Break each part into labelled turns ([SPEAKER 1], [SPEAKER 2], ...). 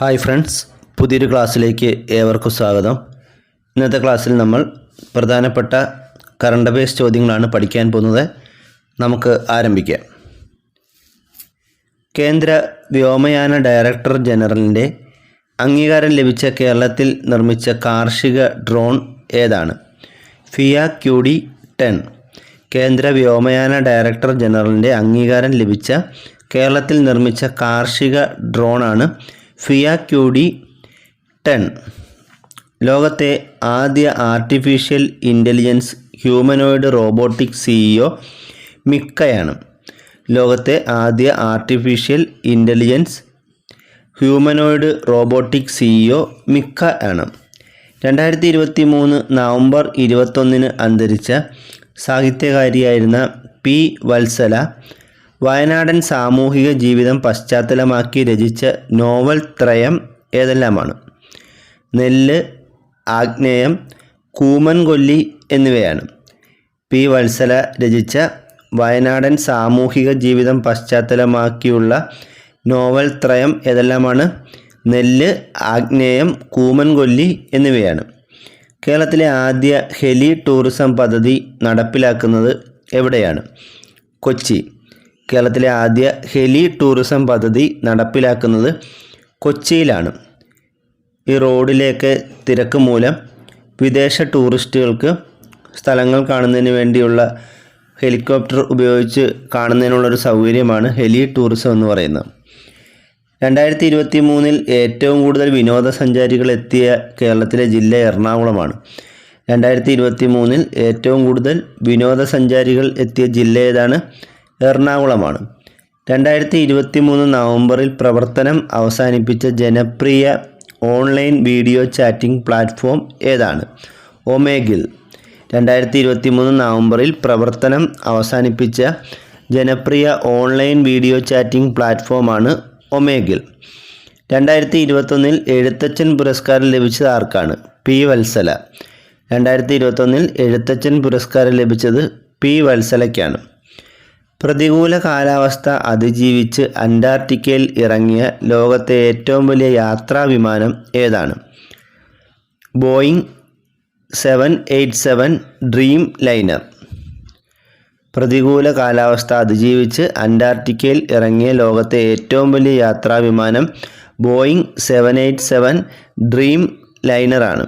[SPEAKER 1] Hi friends പുതിയൊരു ക്ലാസ്സിലേക്ക് ഏവർക്കും സ്വാഗതം. ഇന്നത്തെ ക്ലാസ്സിൽ നമ്മൾ പ്രധാനപ്പെട്ട കറണ്ട് അഫയേഴ്സ് ചോദ്യങ്ങളാണ് പഠിക്കാൻ പോകുന്നത്. നമുക്ക് ആരംഭിക്കാം. കേന്ദ്ര വ്യോമയാന ഡയറക്ടർ ജനറലിന്റെ അംഗീകാരം ലഭിച്ച കേരളത്തിൽ നിർമ്മിച്ച കാർഷിക ഡ്രോൺ ഏതാണ്? ഫിയ ക്യു ഡി ടെൻ കേന്ദ്ര വ്യോമയാന ഡയറക്ടർ ജനറലിന്റെ അംഗീകാരം ലഭിച്ച കേരളത്തിൽ നിർമ്മിച്ച കാർഷിക ഡ്രോണാണ് ഫിയ ക്യു ഡി ടെൻ. ലോകത്തെ ആദ്യ artificial intelligence humanoid robotic CEO മിക്കയാണ്. ലോകത്തെ ആദ്യ artificial intelligence humanoid robotic CEO Mika ആണ്. രണ്ടായിരത്തി ഇരുപത്തി മൂന്ന് നവംബർ ഇരുപത്തൊന്നിന് അന്തരിച്ച സാഹിത്യകാരിയായിരുന്ന പി വത്സല വയനാടൻ സാമൂഹിക ജീവിതം പശ്ചാത്തലമാക്കി രചിച്ച നോവൽ ത്രയം ഏതെല്ലാമാണ്? നെല്ല് ആഗ്നേയം കൂമൻകൊല്ലി എന്നിവയാണ്. പി. വത്സല രചിച്ച വയനാടൻ സാമൂഹിക ജീവിതം പശ്ചാത്തലമാക്കിയുള്ള നോവൽ ത്രയം ഏതെല്ലാമാണ്? നെല്ല് ആഗ്നേയം കൂമൻകൊല്ലി എന്നിവയാണ്. കേരളത്തിലെ ആദ്യ ഹെലി ടൂറിസം പദ്ധതി നടപ്പിലാക്കുന്നത് എവിടെയാണ്? കൊച്ചി. കേരളത്തിലെ ആദ്യ ഹെലി ടൂറിസം പദ്ധതി നടപ്പിലാക്കുന്നത് കൊച്ചിയിലാണ്. ഈ റോഡിലേക്ക് തിരക്ക് മൂലം വിദേശ ടൂറിസ്റ്റുകൾക്ക് സ്ഥലങ്ങൾ കാണുന്നതിന് വേണ്ടിയുള്ള ഹെലികോപ്റ്റർ ഉപയോഗിച്ച് കാണുന്നതിനുള്ളൊരു സൗകര്യമാണ് ഹെലി ടൂറിസം എന്ന് പറയുന്നത്. രണ്ടായിരത്തി ഇരുപത്തി മൂന്നിൽ ഏറ്റവും കൂടുതൽ വിനോദസഞ്ചാരികൾ എത്തിയ കേരളത്തിലെ ജില്ല എറണാകുളമാണ്. രണ്ടായിരത്തി ഇരുപത്തി മൂന്നിൽ ഏറ്റവും കൂടുതൽ വിനോദസഞ്ചാരികൾ എത്തിയ ജില്ല ഏതാണ്? എറണാകുളമാണ്. രണ്ടായിരത്തി ഇരുപത്തി മൂന്ന് നവംബറിൽ പ്രവർത്തനം അവസാനിപ്പിച്ച ജനപ്രിയ ഓൺലൈൻ വീഡിയോ ചാറ്റിംഗ് പ്ലാറ്റ്ഫോം ഏതാണ്? ഒമേഗിൽ. രണ്ടായിരത്തി ഇരുപത്തി മൂന്ന് നവംബറിൽ പ്രവർത്തനം അവസാനിപ്പിച്ച ജനപ്രിയ ഓൺലൈൻ വീഡിയോ ചാറ്റിംഗ് പ്ലാറ്റ്ഫോമാണ് ഒമേഗിൽ. രണ്ടായിരത്തി ഇരുപത്തൊന്നിൽ എഴുത്തച്ഛൻ പുരസ്കാരം ലഭിച്ചത് ആർക്കാണ്? പി വത്സല. രണ്ടായിരത്തി ഇരുപത്തൊന്നിൽ എഴുത്തച്ഛൻ പുരസ്കാരം ലഭിച്ചത് പി വത്സലയ്ക്കാണ്. പ്രതികൂല കാലാവസ്ഥ അതിജീവിച്ച് അന്റാർട്ടിക്കയിൽ ഇറങ്ങിയ ലോകത്തെ ഏറ്റവും വലിയ യാത്രാ വിമാനം ഏതാണ്? Boeing seven eight seven Dreamliner. പ്രതികൂല കാലാവസ്ഥ അതിജീവിച്ച് അന്റാർട്ടിക്കയിൽ ഇറങ്ങിയ ലോകത്തെ ഏറ്റവും വലിയ യാത്രാ വിമാനം ബോയിങ് സെവൻ എയ്റ്റ് സെവൻ ഡ്രീം ലൈനറാണ്.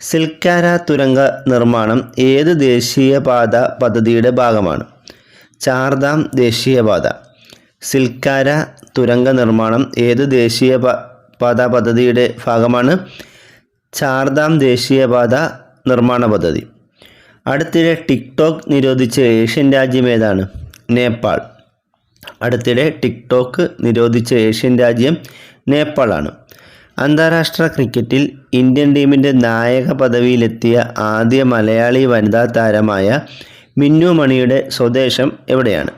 [SPEAKER 1] സിൽക്കാര തുരങ്ക നിർമ്മാണം ഏത് ദേശീയപാത പദ്ധതിയുടെ ഭാഗമാണ്? ചാർധാം ദേശീയപാത. സിൽക്കാര തുരങ്ക നിർമ്മാണം ഏത് ദേശീയ പാത പദ്ധതിയുടെ ഭാഗമാണ്? ചാർധാം ദേശീയപാത നിർമ്മാണ പദ്ധതി. അടുത്തിടെ ടിക്ടോക്ക് നിരോധിച്ച ഏഷ്യൻ രാജ്യം ഏതാണ്? നേപ്പാൾ. അടുത്തിടെ ടിക്ടോക്ക് നിരോധിച്ച ഏഷ്യൻ രാജ്യം നേപ്പാളാണ്. അന്താരാഷ്ട്ര ക്രിക്കറ്റിൽ ഇന്ത്യൻ ടീമിന്റെ നായക പദവിയിലെത്തിയ ആദ്യ മലയാളി വനിതാ താരമായ മിന്നു മണിയുടെ സ്വദേശം എവിടെയാണ്?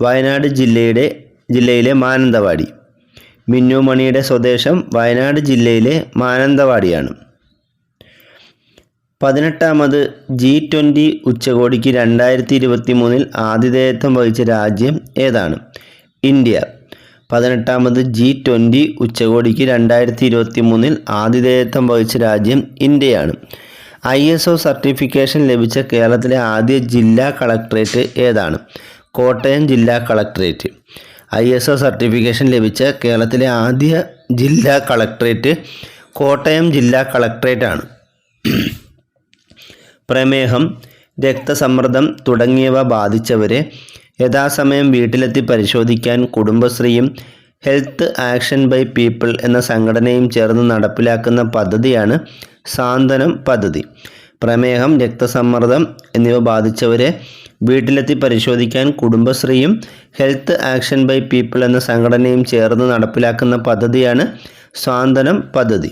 [SPEAKER 1] വയനാട് ജില്ലയുടെ ജില്ലയിലെ മാനന്തവാടി. മിന്നു മണിയുടെ സ്വദേശം വയനാട് ജില്ലയിലെ മാനന്തവാടിയാണ്. പതിനെട്ടാമത് ജി ട്വന്റി ഉച്ചകോടിക്ക് രണ്ടായിരത്തി ഇരുപത്തി മൂന്നിൽ ആതിഥേയത്വം വഹിച്ച രാജ്യം ഏതാണ്? ഇന്ത്യ. പതിനെട്ടാമത് ജി ട്വന്റി ഉച്ചകോടിക്ക് രണ്ടായിരത്തി ഇരുപത്തി മൂന്നിൽ ആതിഥേയത്വം വഹിച്ച രാജ്യം ഇന്ത്യയാണ്. ഐ എസ് ഒ സർട്ടിഫിക്കേഷൻ ലഭിച്ച കേരളത്തിലെ ആദ്യ ജില്ലാ കളക്ടറേറ്റ് ഏതാണ്? കോട്ടയം ജില്ലാ collectorate. I S O certification ലഭിച്ച കേരളത്തിലെ ആദ്യ ജില്ലാ കളക്ടറേറ്റ് കോട്ടയം ജില്ലാ കളക്ടറേറ്റ് ആണ് പ്രമേഹം രക്തസമ്മർദ്ദം തുടങ്ങിയവ ബാധിച്ചവരെ യഥാസമയം വീട്ടിലെത്തി പരിശോധിക്കാൻ കുടുംബശ്രീയും ഹെൽത്ത് ആക്ഷൻ ബൈ പീപ്പിൾ എന്ന സംഘടനയും ചേർന്ന് നടപ്പിലാക്കുന്ന പദ്ധതിയാണ് സാന്ത്വനം പദ്ധതി. പ്രമേഹം രക്തസമ്മർദ്ദം എന്നിവ ബാധിച്ചവരെ വീട്ടിലെത്തി പരിശോധിക്കാൻ കുടുംബശ്രീയും ഹെൽത്ത് ആക്ഷൻ ബൈ പീപ്പിൾ എന്ന സംഘടനയും ചേർന്ന് നടപ്പിലാക്കുന്ന പദ്ധതിയാണ് സ്വാന്തനം പദ്ധതി.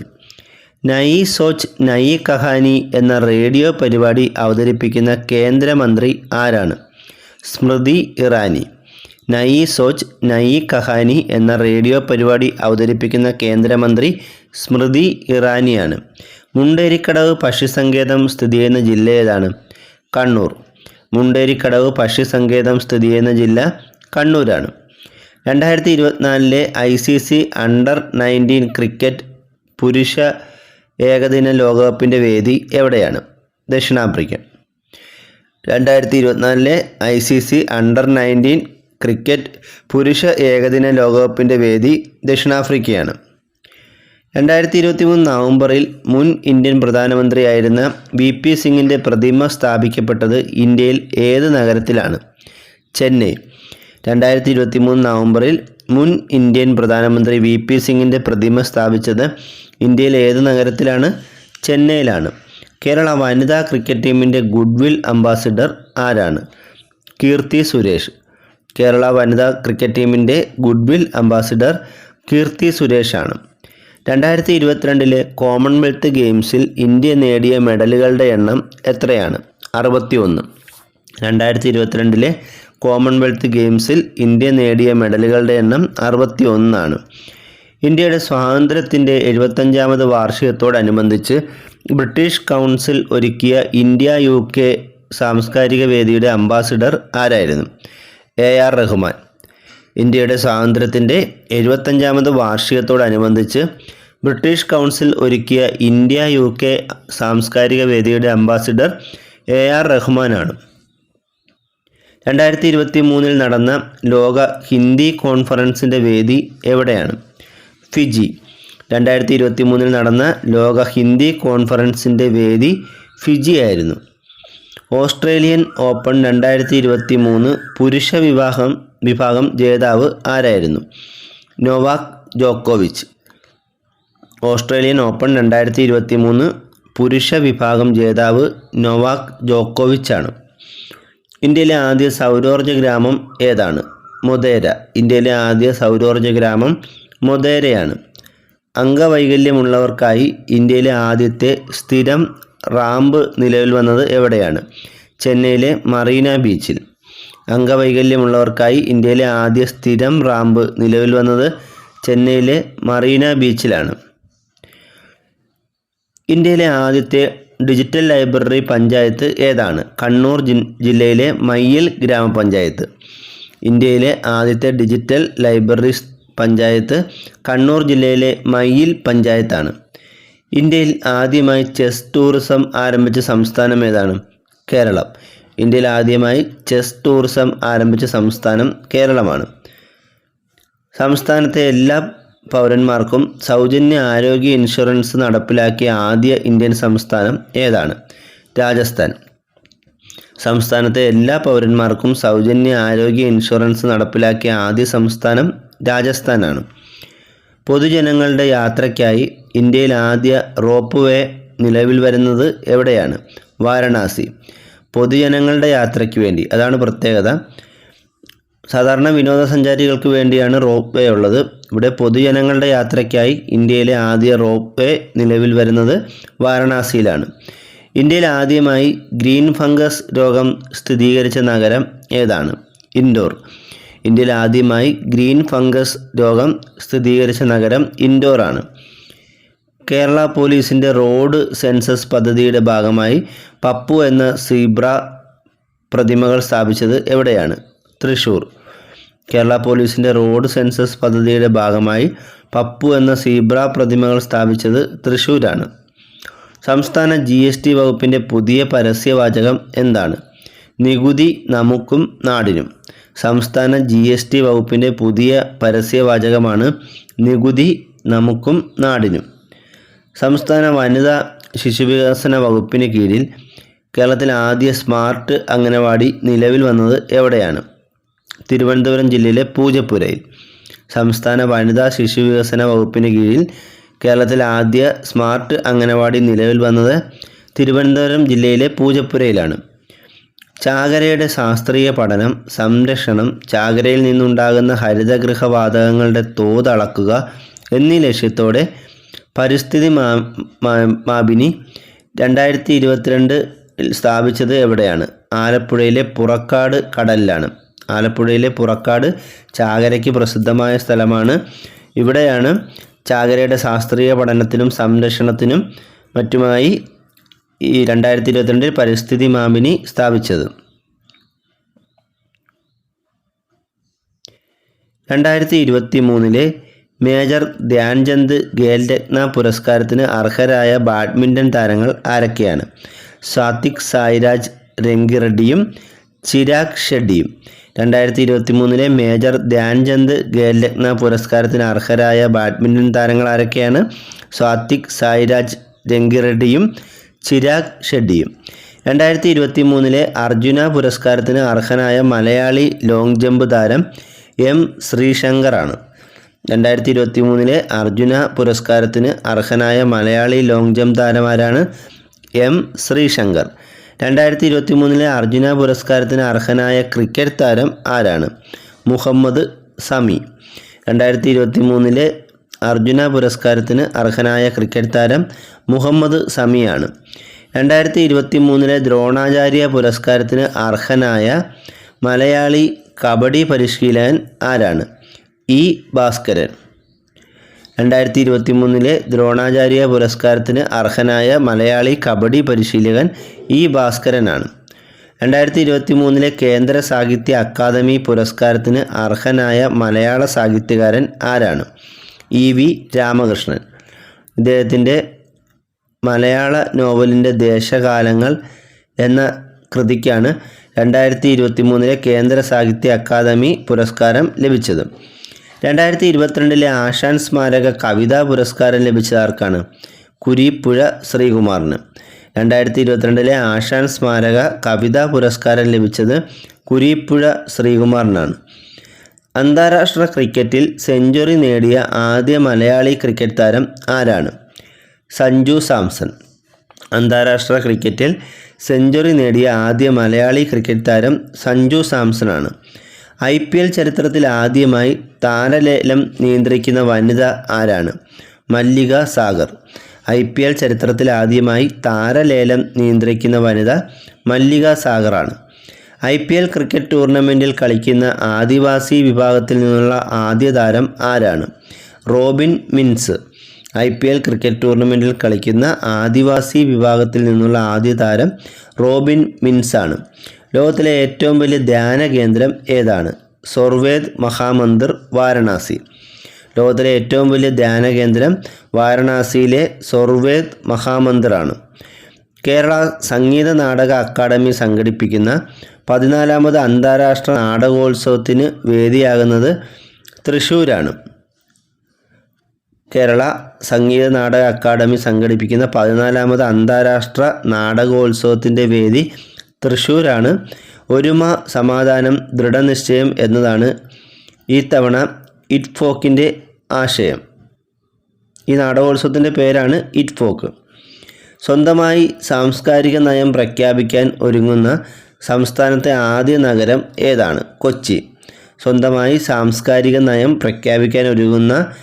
[SPEAKER 1] നയി സോച്ച് നയി കഹാനി എന്ന റേഡിയോ പരിപാടി അവതരിപ്പിക്കുന്ന കേന്ദ്രമന്ത്രി ആരാണ്? സ്മൃതി ഇറാനി. നയി സോച്ച് നയി കഹാനി എന്ന റേഡിയോ പരിപാടി അവതരിപ്പിക്കുന്ന കേന്ദ്രമന്ത്രി സ്മൃതി ഇറാനിയാണ്. മുണ്ടേരിക്കടവ് പക്ഷിസങ്കേതം സ്ഥിതി ചെയ്യുന്ന ജില്ല ഏതാണ്? കണ്ണൂർ. മുണ്ടേരിക്കടവ് പക്ഷിസങ്കേതം സ്ഥിതി ചെയ്യുന്ന ജില്ല കണ്ണൂരാണ്. രണ്ടായിരത്തി ഇരുപത്തിനാലിലെ I C C under nineteen cricket പുരുഷ ഏകദിന ലോകകപ്പിന്റെ വേദി എവിടെയാണ്? ദക്ഷിണാഫ്രിക്ക. രണ്ടായിരത്തി ഇരുപത്തിനാലിലെ I C C under nineteen cricket പുരുഷ ഏകദിന ലോകകപ്പിന്റെ വേദി ദക്ഷിണാഫ്രിക്കയാണ്. രണ്ടായിരത്തി ഇരുപത്തി മൂന്ന് നവംബറിൽ മുൻ ഇന്ത്യൻ പ്രധാനമന്ത്രിയായിരുന്ന വി പി സിംഗിന്റെ പ്രതിമ സ്ഥാപിക്കപ്പെട്ടത് ഇന്ത്യയിൽ ഏത് നഗരത്തിലാണ്? ചെന്നൈ. രണ്ടായിരത്തി ഇരുപത്തി മൂന്ന് നവംബറിൽ മുൻ ഇന്ത്യൻ പ്രധാനമന്ത്രി വി പി സിംഗിന്റെ പ്രതിമ സ്ഥാപിച്ചത് ഇന്ത്യയിൽ ഏത് നഗരത്തിലാണ്? ചെന്നൈയിലാണ്. കേരള വനിതാ ക്രിക്കറ്റ് ടീമിന്റെ ഗുഡ്വിൽ അംബാസിഡർ ആരാണ്? കീർത്തി സുരേഷ്. കേരള വനിതാ ക്രിക്കറ്റ് ടീമിന്റെ ഗുഡ്വിൽ അംബാസിഡർ കീർത്തി സുരേഷാണ്. രണ്ടായിരത്തി ഇരുപത്തിരണ്ടിലെ കോമൺവെൽത്ത് ഗെയിംസിൽ ഇന്ത്യ നേടിയ മെഡലുകളുടെ എണ്ണം എത്രയാണ്? അറുപത്തി ഒന്ന് രണ്ടായിരത്തി ഇരുപത്തിരണ്ടിലെ കോമൺവെൽത്ത് ഗെയിംസിൽ ഇന്ത്യ നേടിയ മെഡലുകളുടെ എണ്ണം അറുപത്തി ഒന്നാണ് ഇന്ത്യയുടെ സ്വാതന്ത്ര്യത്തിന്റെ എഴുപത്തഞ്ചാമത് വാർഷികത്തോടനുബന്ധിച്ച് ബ്രിട്ടീഷ് കൗൺസിൽ ഒരുക്കിയ ഇന്ത്യ യു കെ സാംസ്കാരിക വേദിയുടെ അംബാസിഡർ ആരായിരുന്നു? എ ആർ റഹ്മാൻ. ഇന്ത്യയുടെ സ്വാതന്ത്ര്യത്തിന്റെ എഴുപത്തഞ്ചാമത് വാർഷികത്തോടനുബന്ധിച്ച് ബ്രിട്ടീഷ് കൗൺസിൽ ഒരുക്കിയ ഇന്ത്യ യു കെ സാംസ്കാരിക വേദിയുടെ അംബാസിഡർ എ ആർ റഹ്മാനാണ്. രണ്ടായിരത്തി ഇരുപത്തി മൂന്നിൽ നടന്ന ലോക ഹിന്ദി കോൺഫറൻസിന്റെ വേദി എവിടെയാണ്? ഫിജി. രണ്ടായിരത്തി ഇരുപത്തി മൂന്നിൽ നടന്ന ലോക ഹിന്ദി കോൺഫറൻസിന്റെ വേദി ഫിജി ആയിരുന്നു. ഓസ്ട്രേലിയൻ ഓപ്പൺ രണ്ടായിരത്തി ഇരുപത്തി മൂന്ന് പുരുഷ വിവാഹം വിഭാഗം ജേതാവ് ആരായിരുന്നു? നോവാക് ജോക്കോവിച്ച്. ഓസ്ട്രേലിയൻ ഓപ്പൺ രണ്ടായിരത്തി ഇരുപത്തി മൂന്ന് പുരുഷ വിഭാഗം ജേതാവ് നൊവാക് ജോക്കോവിച്ചാണ്. ഇന്ത്യയിലെ ആദ്യ സൗരോർജ ഗ്രാമം ഏതാണ്? മൊതേര ഇന്ത്യയിലെ ആദ്യ സൗരോർജ ഗ്രാമം മൊതേരയാണ് അംഗവൈകല്യമുള്ളവർക്കായി ഇന്ത്യയിലെ ആദ്യത്തെ സ്ഥിരം റാമ്പ് നിലവിൽ വന്നത് എവിടെയാണ്? ചെന്നൈയിലെ മറീന ബീച്ചിൽ. അംഗവൈകല്യമുള്ളവർക്കായി ഇന്ത്യയിലെ ആദ്യ സ്ഥിരം റാമ്പ് നിലവിൽ വന്നത് ചെന്നൈയിലെ മറീന ബീച്ചിലാണ്. ഇന്ത്യയിലെ ആദ്യത്തെ ഡിജിറ്റൽ ലൈബ്രറി പഞ്ചായത്ത് ഏതാണ്? കണ്ണൂർ ജില്ലയിലെ മയ്യിൽ ഗ്രാമപഞ്ചായത്ത്. ഇന്ത്യയിലെ ആദ്യത്തെ ഡിജിറ്റൽ ലൈബ്രറി പഞ്ചായത്ത് കണ്ണൂർ ജില്ലയിലെ മയ്യിൽ പഞ്ചായത്താണ്. ഇന്ത്യയിൽ ആദ്യമായി ചെസ് ടൂറിസം ആരംഭിച്ച സംസ്ഥാനം ഏതാണ്? കേരളം. ഇന്ത്യയിൽ ആദ്യമായി ചെസ് ടൂറിസം ആരംഭിച്ച സംസ്ഥാനം കേരളമാണ്. സംസ്ഥാനത്തെ എല്ലാ പൗരന്മാർക്കും സൗജന്യ ആരോഗ്യ ഇൻഷുറൻസ് നടപ്പിലാക്കിയ ആദ്യ ഇന്ത്യൻ സംസ്ഥാനം ഏതാണ്? രാജസ്ഥാൻ. സംസ്ഥാനത്തെ എല്ലാ പൗരന്മാർക്കും സൗജന്യ ആരോഗ്യ ഇൻഷുറൻസ് നടപ്പിലാക്കിയ ആദ്യ സംസ്ഥാനം രാജസ്ഥാനാണ്. പൊതുജനങ്ങളുടെ യാത്രയ്ക്കായി ഇന്ത്യയിൽ ആദ്യ റോപ്പ് വേ നിലവിൽ വരുന്നത് എവിടെയാണ്? വാരണാസി. പൊതുജനങ്ങളുടെ യാത്രയ്ക്ക് വേണ്ടി. അതാണ് പ്രത്യേകത. സാധാരണ വിനോദസഞ്ചാരികൾക്ക് വേണ്ടിയാണ് റോപ്പ് വേ ഉള്ളത്. ഇവിടെ പൊതുജനങ്ങളുടെ യാത്രയ്ക്കായി ഇന്ത്യയിലെ ആദ്യ റോപ്പ് വേ നിലവിൽ വരുന്നത് വാരണാസിയിലാണ്. ഇന്ത്യയിൽ ആദ്യമായി ഗ്രീൻ ഫംഗസ് രോഗം സ്ഥിരീകരിച്ച നഗരം ഏതാണ്? ഇൻഡോർ. ഇന്ത്യയിൽ ആദ്യമായി ഗ്രീൻ ഫംഗസ് രോഗം സ്ഥിരീകരിച്ച നഗരം ഇൻഡോറാണ് കേരള പോലീസിന്റെ റോഡ് സെൻസസ് പദ്ധതിയുടെ ഭാഗമായി പപ്പു എന്ന സീബ്ര പ്രതിമകൾ സ്ഥാപിച്ചത് എവിടെയാണ്? തൃശ്ശൂർ കേരള പോലീസിന്റെ റോഡ് സെൻസസ് പദ്ധതിയുടെ ഭാഗമായി പപ്പു എന്ന സീബ്ര പ്രതിമകൾ സ്ഥാപിച്ചത് തൃശ്ശൂരാണ് സംസ്ഥാന ജി എസ് ടി വകുപ്പിന്റെ പുതിയ പരസ്യവാചകം എന്താണ്? നികുതി നമുക്കും നാടിനും. സംസ്ഥാന ജി എസ് ടി വകുപ്പിന്റെ പുതിയ പരസ്യവാചകമാണ് നികുതി നമുക്കും നാടിനും. സംസ്ഥാന വനിതാ ശിശുവികസന വകുപ്പിന് കീഴിൽ കേരളത്തിലെ ആദ്യ സ്മാർട്ട് അംഗനവാടി നിലവിൽ വന്നത് എവിടെയാണ്? തിരുവനന്തപുരം ജില്ലയിലെ പൂജപ്പുരയിൽ. സംസ്ഥാന വനിതാ ശിശുവികസന വകുപ്പിന് കീഴിൽ കേരളത്തിലെ ആദ്യ സ്മാർട്ട് അംഗനവാടി നിലവിൽ വന്നത് തിരുവനന്തപുരം ജില്ലയിലെ പൂജപ്പുരയിലാണ്. ചാകരയുടെ ശാസ്ത്രീയ പഠനം സംരക്ഷണം ചാകരയിൽ നിന്നുണ്ടാകുന്ന ഹരിതഗൃഹവാതകങ്ങളുടെ തോത് അളക്കുക എന്നീ ലക്ഷ്യത്തോടെ പരിസ്ഥിതി മാപിനി രണ്ടായിരത്തി ഇരുപത്തിരണ്ട് സ്ഥാപിച്ചത് എവിടെയാണ്? ആലപ്പുഴയിലെ പുറക്കാട് കടലിലാണ്. ആലപ്പുഴയിലെ പുറക്കാട് ചാകരയ്ക്ക് പ്രസിദ്ധമായ സ്ഥലമാണ്. ഇവിടെയാണ് ചാകരയുടെ ശാസ്ത്രീയ പഠനത്തിനും സംരക്ഷണത്തിനും മറ്റുമായി ഈ രണ്ടായിരത്തി ഇരുപത്തിരണ്ടിൽ പരിസ്ഥിതി മാമിനി സ്ഥാപിച്ചത്. രണ്ടായിരത്തി ഇരുപത്തി മൂന്നിലെ മേജർ ധ്യാൻചന്ദ് ഖേൽരത്ന പുരസ്കാരത്തിന് അർഹരായ ബാഡ്മിന്റൺ താരങ്ങൾ ആരൊക്കെയാണ്? സാത്വിക് സായിരാജ് രംഗിറെഡ്ഡിയും ചിരാഗ് ഷെഡ്ഡിയും. രണ്ടായിരത്തി ഇരുപത്തി മൂന്നിലെ മേജർ ധ്യാൻചന്ദ് ഖേൽരത്ന പുരസ്കാരത്തിന് അർഹരായ ബാഡ്മിന്റൺ താരങ്ങൾ ആരൊക്കെയാണ്? സാത്വിക് സായിരാജ് രംഗിറെഡ്ഡിയും ചിരാഗ് ഷെഡ്ഡിയും. രണ്ടായിരത്തി ഇരുപത്തി മൂന്നിലെ അർജുന പുരസ്കാരത്തിന് അർഹനായ മലയാളി ലോങ് ജമ്പ് താരം എം ശ്രീശങ്കറാണ്. രണ്ടായിരത്തി ഇരുപത്തി മൂന്നിലെ അർജുന പുരസ്കാരത്തിന് അർഹനായ മലയാളി ലോങ് ജമ്പ് താരമാരാണ് എം ശ്രീശങ്കർ. രണ്ടായിരത്തി ഇരുപത്തി മൂന്നിലെ അർജുന പുരസ്കാരത്തിന് അർഹനായ ക്രിക്കറ്റ് താരം ആരാണ്? മുഹമ്മദ് സമി. രണ്ടായിരത്തി ഇരുപത്തി മൂന്നിലെ അർജുന പുരസ്കാരത്തിന് അർഹനായ ക്രിക്കറ്റ് താരം മുഹമ്മദ് സമിയാണ് രണ്ടായിരത്തി ഇരുപത്തി മൂന്നിലെ ദ്രോണാചാര്യ പുരസ്കാരത്തിന് അർഹനായ മലയാളി കബഡി പരിശീലകൻ ആരാണ്? ഇ. ഭാസ്കരൻ. രണ്ടായിരത്തി ഇരുപത്തി മൂന്നിലെ ദ്രോണാചാര്യ പുരസ്കാരത്തിന് അർഹനായ മലയാളി കബഡി പരിശീലകൻ ഇ. ഭാസ്കരനാണ്. രണ്ടായിരത്തി ഇരുപത്തി മൂന്നിലെ കേന്ദ്ര സാഹിത്യ അക്കാദമി പുരസ്കാരത്തിന് അർഹനായ മലയാള സാഹിത്യകാരൻ ആരാണ്? ഇ. വി. രാമകൃഷ്ണൻ. ഇദ്ദേഹത്തിന്റെ മലയാള നോവലിന്റെ ദേശകാലങ്ങൾ എന്ന കൃതിക്കാണ് രണ്ടായിരത്തി ഇരുപത്തി മൂന്നിലെ കേന്ദ്ര സാഹിത്യ അക്കാദമി പുരസ്കാരം ലഭിച്ചത്. രണ്ടായിരത്തി ഇരുപത്തിരണ്ടിലെ ആശാൻ സ്മാരക കവിതാ പുരസ്കാരം ലഭിച്ചത് ആർക്കാണ്? കുരിപ്പുഴ ശ്രീകുമാറിന്. രണ്ടായിരത്തി ഇരുപത്തിരണ്ടിലെ ആശാൻ സ്മാരക കവിതാ പുരസ്കാരം ലഭിച്ചത് കുരിപ്പുഴ ശ്രീകുമാറിനാണ്. അന്താരാഷ്ട്ര ക്രിക്കറ്റിൽ സെഞ്ചുറി നേടിയ ആദ്യ മലയാളി ക്രിക്കറ്റ് താരം ആരാണ്? സഞ്ജു സാംസൺ. അന്താരാഷ്ട്ര ക്രിക്കറ്റിൽ സെഞ്ചുറി നേടിയ ആദ്യ മലയാളി ക്രിക്കറ്റ് താരം സഞ്ജു സാംസണാണ്. ഐ പി എൽ ചരിത്രത്തിൽ ആദ്യമായി താരലേലം നിയന്ത്രിക്കുന്ന വനിത ആരാണ്? Mallika Sagar. I P L ചരിത്രത്തിൽ ആദ്യമായി താരലേലം നിയന്ത്രിക്കുന്ന വനിത മല്ലിക സാഗറാണ്. ഐ പി എൽ ക്രിക്കറ്റ് ടൂർണമെന്റിൽ കളിക്കുന്ന ആദിവാസി വിഭാഗത്തിൽ നിന്നുള്ള ആദ്യ താരം ആരാണ്? Robin Minz. I P L cricket ടൂർണമെന്റിൽ കളിക്കുന്ന ആദിവാസി വിഭാഗത്തിൽ നിന്നുള്ള ആദ്യ താരം റോബിൻ മിൻസാണ്. ലോകത്തിലെ ഏറ്റവും വലിയ ധ്യാന കേന്ദ്രം ഏതാണ്? സൊർവേദ് മഹാമന്ദിർ വാരണാസി. ലോകത്തിലെ ഏറ്റവും വലിയ ധ്യാന കേന്ദ്രം വാരണാസിയിലെ സൊർവേദ് മഹാമന്ദിറാണ്. കേരള സംഗീത നാടക അക്കാദമി സംഘടിപ്പിക്കുന്ന പതിനാലാമത് അന്താരാഷ്ട്ര നാടകോത്സവത്തിന് വേദിയാകുന്നത് തൃശ്ശൂരാണ്. കേരള സംഗീത നാടക അക്കാദമി സംഘടിപ്പിക്കുന്ന പതിനാലാമത് അന്താരാഷ്ട്ര നാടകോത്സവത്തിന്റെ വേദി തൃശ്ശൂരാണ് ഒരുമ സമാധാനം ദൃഢനിശ്ചയം എന്നതാണ് ഈ തവണ ഇറ്റ് ഫോക്കിന്റെ ആശയം. ഈ നാടകോത്സവത്തിന്റെ പേരാണ് ഇറ്റ്ഫോക്ക്. സ്വന്തമായി സാംസ്കാരിക നയം പ്രഖ്യാപിക്കാൻ ഒരുങ്ങുന്ന സംസ്ഥാനത്തെ ആദ്യ നഗരം ഏതാണ്? കൊച്ചി. സ്വന്തമായി സാംസ്കാരിക നയം പ്രഖ്യാപിക്കാൻ ഒരുങ്ങുന്ന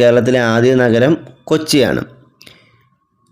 [SPEAKER 1] കേരളത്തിലെ ആദ്യ നഗരം കൊച്ചിയാണ്.